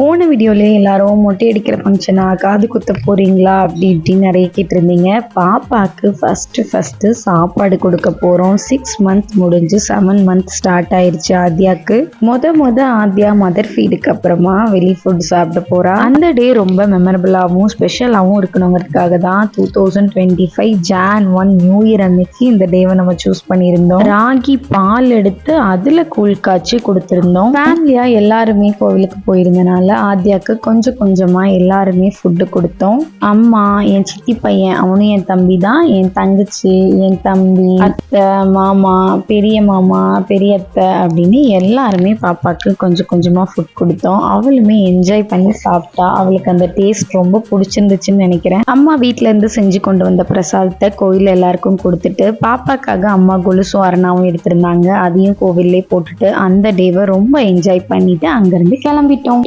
போன வீடியோலேயே எல்லாரும் மொட்டை அடிக்கிற ஃபங்க்ஷனா காது குத்த போகிறீங்களா அப்படி இப்படின்னு நிறைய கேட்டிருந்தீங்க. பாப்பாவுக்கு ஃபஸ்ட்டு ஃபஸ்ட்டு சாப்பாடு கொடுக்க போகிறோம் சிக்ஸ் மந்த் முடிஞ்சு செவன் மந்த் ஸ்டார்ட் ஆயிடுச்சு ஆத்யாவுக்கு மொத மொத ஆத்யா மதர் ஃபீடுக்கு அப்புறமா வெளி ஃபுட் சாப்பிட போகிறா அந்த டே ரொம்ப மெமரபிளாகவும் ஸ்பெஷலாகவும் இருக்கணுங்கிறதுக்காக தான் two thousand twenty five Jan one new year அன்னைக்கு இந்த டேவை நம்ம சூஸ் பண்ணியிருந்தோம். ராகி பால் எடுத்து அதில் கூழ் காய்ச்சி கொடுத்துருந்தோம். ஃபேமிலியாக எல்லாருமே கோவிலுக்கு போயிருந்தனால ஆத்யாவுக்கு கொஞ்சம் கொஞ்சமாக எல்லாருமே ஃபுட்டு கொடுத்தோம். அம்மா என் சித்தி பையன் அவனும் என் தம்பி தான் என் தங்கச்சி என் தம்பி அத்தை மாமா பெரிய மாமா பெரிய அத்தை அப்படின்னு எல்லாருமே பாப்பாவுக்கு கொஞ்சம் கொஞ்சமாக ஃபுட் கொடுத்தோம். அவளுமே என்ஜாய் பண்ணி சாப்பிட்டா. அவளுக்கு அந்த டேஸ்ட் ரொம்ப பிடிச்சிருந்துச்சுன்னு நினைக்கிறேன். அம்மா வீட்டிலேருந்து செஞ்சு கொண்டு வந்த பிரசாதத்தை கோயில் எல்லாருக்கும் கொடுத்துட்டு பாப்பாக்காக அம்மா கொலுசும் அரணாவும் எடுத்திருந்தாங்க. அதையும் கோவில்லே போட்டுட்டு அந்த டேவை ரொம்ப என்ஜாய் பண்ணிட்டு அங்கேருந்து கிளம்பிட்டோம்.